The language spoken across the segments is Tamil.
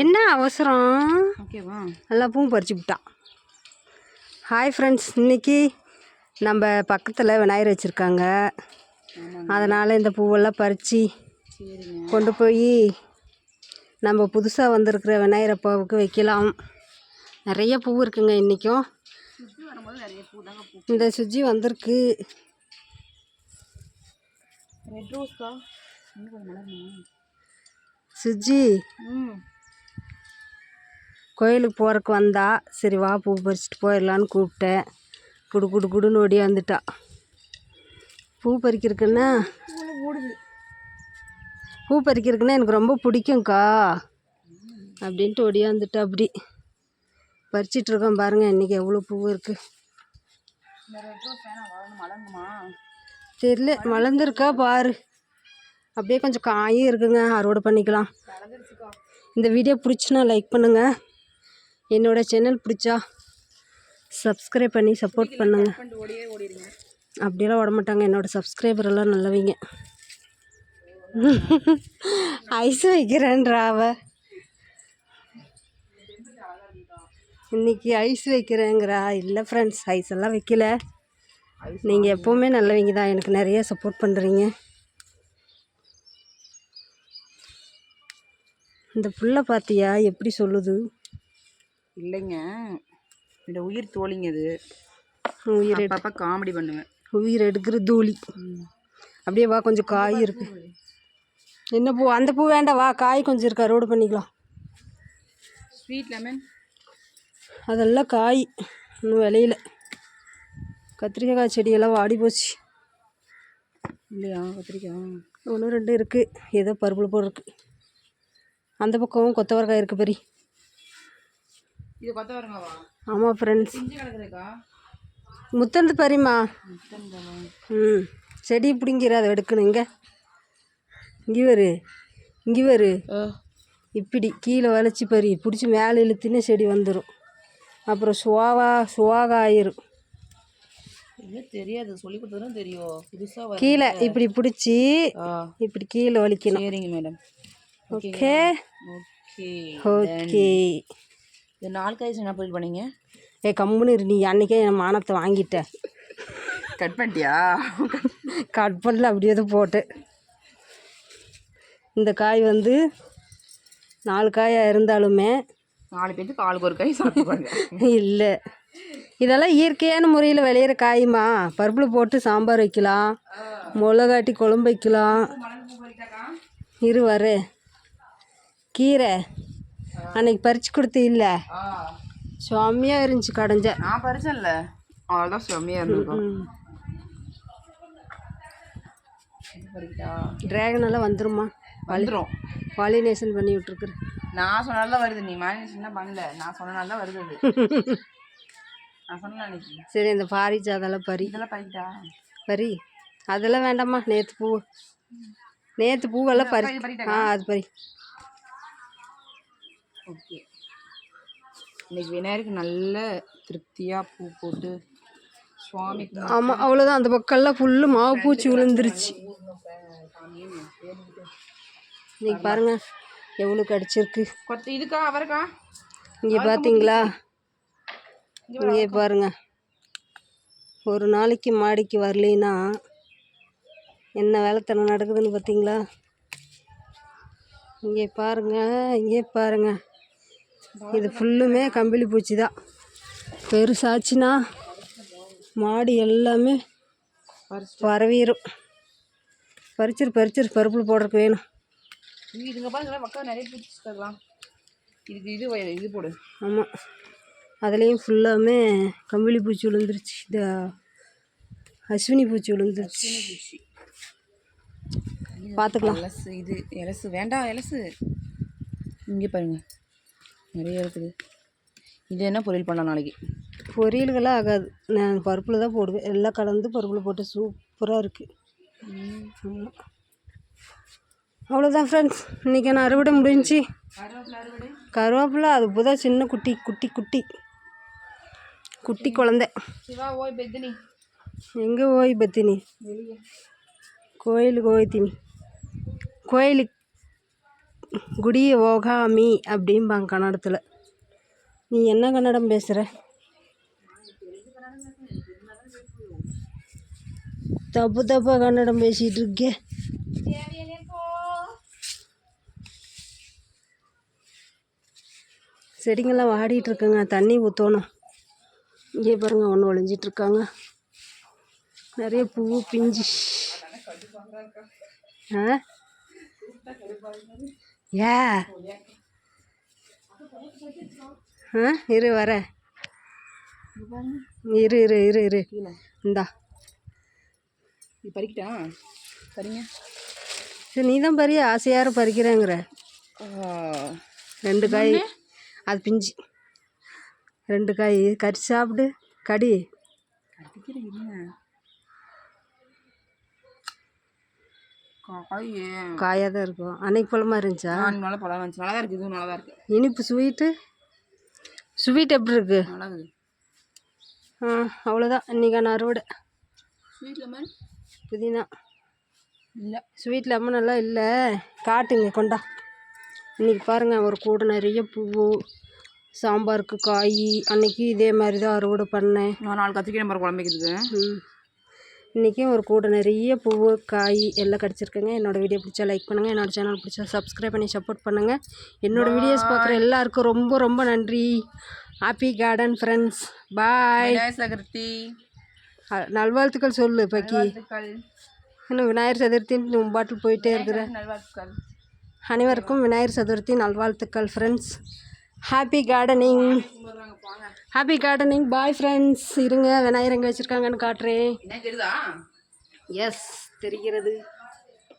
என்ன அவசரம்? ஓகேவா? நல்லா பூ பறிச்சு விட்டான் ஹாய் ஃப்ரெண்ட்ஸ் இன்னைக்கு நம்ம பக்கத்தில் விநாயகர் வச்சுருக்காங்க. அதனால் இந்த பூவெல்லாம் பறித்து கொண்டு போய் நம்ம புதுசாக வந்திருக்கிற விநாயகர் அப்பாவுக்கு வைக்கலாம். நிறைய பூ இருக்குங்க இன்றைக்கும் இந்த சுஜி வந்திருக்கு. ரெட் ரோஸ்க்கா சுஜி. கோயிலுக்கு போகிறக்கு வந்தா சரி வா பூ பறிச்சிட்டு போயிடலான்னு கூப்பிட்டேன். குடு குடு குடுன்னு ஓடி வந்துட்டா. பூ பறிக்கிறதுக்குன்னா? ஓடுது. பூ பறிக்கிறதுக்குன்னா எனக்கு ரொம்ப பிடிக்கும்க்கா. அப்படின்ட்டு ஒடியாந்துட்டா அப்படி. பறிச்சிட்டு இருக்கோம் பாருங்கள் இன்றைக்கி எவ்வளோ பூ இருக்குது தெரியல மலர்ந்துருக்கா பாரு. அப்படியே கொஞ்சம் காயும் இருக்குங்க. அறுவடை பண்ணிக்கலாம். இந்த வீடியோ பிடிச்சுன்னா லைக் பண்ணுங்கள் என்னோட சேனல் பிடிச்சா சப்ஸ்கிரைப் பண்ணி சப்போர்ட் பண்ணுங்கள் அப்படியெல்லாம் விட மாட்டாங்க. என்னோட சப்ஸ்கிரைபர் எல்லாம் நல்லவங்க. ஐஸ் வைக்கிறேன்றா அவ. இன்னைக்கு ஐஸ் வைக்கிறேங்கிறா. இல்லை ஃப்ரெண்ட்ஸ் ஐஸ் எல்லாம் வைக்கல. நீங்கள் எப்போவுமே நல்லவங்க தான். எனக்கு நிறைய சப்போர்ட் பண்ணுறீங்க இந்த புல்லை பார்த்தியா எப்படி சொல்லுது? இல்லைங்க. இந்த உயிர் தோழிங்க இது. உயிர் அப்பப்போ காமெடி பண்ணுவேன். உயிர் எடுக்கிற தூளி அப்படியே வா கொஞ்சம் காய் இருக்கு. என்ன பூ? அந்த பூ வேண்டாம். வா காய் கொஞ்சம் இருக்கு. அறுவடை பண்ணிக்கலாம். Sweet lemon. அதெல்லாம் காய். இன்னும் விளையில. கத்திரிக்காய் செடியெல்லாம் வாடி போச்சு. இல்லையா? கத்திரிக்காய். ஒன்று ரெண்டு இருக்குது ஏதோ பருப்பில் போட்டிருக்கு. அந்த பக்கமும் கொத்தவரக்காய் இருக்குது பெரிய இது கொத்த வரங்கவா ஆமாம் ஃப்ரெண்ட்ஸ் முத்தந்து பரிமா. ம் செடி பிடிங்கிற அதை எடுக்கணும். இங்கே. இங்கே வரு இங்கே வரு இப்படி கீழே வளைச்சி பறி பிடிச்சி மேலே இழுத்தினே செடி வந்துடும் அப்புறம் சுவாவா சுவாகா ஆயிரும். தெரியாது. சொல்லி கொடுத்ததும் தெரியும். கீழே இப்படி பிடிச்சி இப்படி கீழே வலிக்கணும். சரிங்க மேடம் ஓகே. ஓகே. ஓகே. இந்த நாள் கழிச்சு என்ன பொருள் பண்ணீங்க? ஏ கம்முன்னு இரு, நீ அன்றைக்கே என் மானத்தை வாங்கிட்ட. கட் பண்ணிட்டியா? கட் பண்ணல அப்படியே போட்டு இந்த காய் வந்து நாலு காயாக இருந்தாலுமே நாலு பேருக்கு ஆளுக்கு ஒரு கை சாப்பிடுவாங்க. இல்லை. இதெல்லாம் இயற்கையான முறையில் விளையிற காயுமா. பருப்பில் போட்டு சாம்பார் வைக்கலாம். மிளகாட்டி குழம்பு வைக்கலாம். இரு வரேன் கீரை. அன்னைக்கு பறித்து கொடுத்து இல்லை செம்மையாக இருந்துச்சு கடைஞ்ச. நான் பறிச்சேன்ல. அவ்வளோதான் செம்மையாக பறிக்கிட்டா ட்ராகன் எல்லாம் வந்துருமா? வந்துடும் பாலினேஷன் பண்ணி விட்ருக்குறேன் நான் சொன்னால தான் வருது. நீ மேனேஜ் தான் பண்ணல. நான் சொன்னனால தான் வருது நான் சொன்னேன் அன்னைக்கு. சரி இந்த பாரிஜா அதெல்லாம் பறி. இதெல்லாம் பறிக்கிட்டா? பறி. அதெல்லாம் வேண்டாம்மா. நேற்று பூ. நேற்று பூவெல்லாம் பறி ஆ அது பறி. ஓகே. இன்னைக்கு விநாயகருக்கு நல்ல திருப்தியாக பூ போட்டு சுவாமிக்கு ஆமாம் அவ்வளோதான் அந்த பக்கம்லாம் ஃபுல்லு மாவு பூச்சி விழுந்துருச்சு. இன்னைக்கு பாருங்க எவ்வளோ கடிச்சிருக்கு. கொத்த இதுக்கா அவருக்கா? இங்கே பார்த்தீங்களா இங்கே பாருங்க. ஒரு நாளைக்கு மாடிக்கு வரலைன்னா என்ன வேலைத்தனம் நடக்குதுன்னு பார்த்தீங்களா இங்கே பாருங்க இங்கே பாருங்க. இது ஃபுல்லுமே கம்பிளி பூச்சி தான் பெருசாச்சுன்னா மாடி எல்லாமே பரவிடும் பறிச்சிரு பறிச்சிரு பருப்பில் போடுறதுக்கு வேணும். இது இதுங்க பாருங்க மக்கள் நிறைய பூச்சி தரலாம் இதுக்கு இது இது போடு. ஆமாம் அதுலேயும் ஃபுல்லாமே கம்பிளி பூச்சி விழுந்துருச்சு. இது அஸ்வினி பூச்சி விழுந்துருச்சு. பூச்சி. பார்த்துக்கலாம் எலசு இது எலசு வேண்டாம் எலசு. இங்கே பாருங்க. நிறைய இருக்குது. இது என்ன பொரியல் பண்ணலாம் நாளைக்கு? பொரியல்களாம் ஆகாது. நான் பருப்பில் தான் போடுவேன். எல்லாம் கலந்து பருப்பில் போட்டு சூப்பராக இருக்குது அவ்வளோதான் ஃப்ரெண்ட்ஸ் இன்றைக்கி நான் அறுவடை முடிஞ்சுச்சு கருவேப்பிலை அது புதா சின்ன குட்டி குட்டி குட்டி. குட்டி குழந்தை. சிவா ஓய் பெத்தினி. எங்கே ஓய் பத்தினி? வெளியே. கோயிலுக்கு குடிய ஓகாமி அப்படிம்பாங்க கன்னடத்தில். நீ என்ன கன்னடம் பேசுகிற தப்பு தப்பாக கன்னடம் பேசிகிட்டு இருக்கே. செடிங்கெல்லாம் வாடிட்டு இருக்குங்க. தண்ணி ஊற்றணும் இங்கே பாருங்க ஒன்று ஒழிஞ்சிட்டு இருக்காங்க. நிறைய பூ பிஞ்சு. ஆ? ஏ ஆ இரு வர. இரு இரு இரு இரு. இந்தா. இது பறிக்கிட்டா? சரிங்க சரி நீ தான் பறிய ஆசையார பறிக்கிறேங்கிற. ரெண்டு காய். அது பிஞ்சு. ரெண்டு காய். கறி சாப்பிடு. கடி. கடிக்கிறீங்க காய். காயாக தான் இருக்கும். அன்னைக்கு பழமாக இருந்துச்சா? நல்லா பழம் வந்துச்சு நல்லா தான் இருக்குது. இதுவும் நல்லா தான் இருக்குது இனிப்பு ஸ்வீட்டு? ஸ்வீட் எப்படி இருக்கு? நல்லா இருக்குது. ஆ அவ்வளோதான் இன்றைக்கான அறுவடை. Sweet lemon? புதினா. இல்லை. ஸ்வீட் லெமன் எல்லாம் இல்லை. காட்டுங்க கொண்டா. இன்றைக்கி பாருங்கள் ஒரு கூடை நிறைய பூ சாம்பாருக்கு காய். அன்னைக்கு இதே மாதிரி தான் அறுவடை பண்ணேன். நான் நாலு கத்திரிக்காய் நம்பர் குழம்பு வைக்கிறதுக்கு. ம். இன்றைக்கும் ஒரு கூடை நிறைய பூ காய் எல்லாம் கிடச்சிருக்குங்க. என்னோடய வீடியோ பிடிச்சா லைக் பண்ணுங்கள் என்னோடய சேனல் பிடிச்சா சப்ஸ்கிரைப் பண்ணி சப்போர்ட் பண்ணுங்கள் என்னோடய வீடியோஸ் பார்க்குற எல்லாருக்கும் ரொம்ப ரொம்ப நன்றி. Happy garden friends bye Chaturthi நல்வாழ்த்துக்கள் சொல்லு பக்கி. இன்னும் விநாயகர் சதுர்த்தின்னு பாட்டில் போயிட்டே இருக்கிற? அனைவருக்கும் விநாயகர் சதுர்த்தி நல்வாழ்த்துக்கள் friends happy gardening happy gardening bye friends இருங்க விநாயகர் எங்கே வச்சுருக்காங்கன்னு காட்டுறேன். எஸ் தெரிகிறது.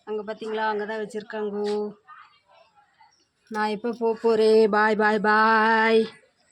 அங்கே பார்த்தீங்களா அங்கே தான் வச்சுருக்காங்கோ. நான் எப்போ போக போகிறேன் பாய் பாய் பாய்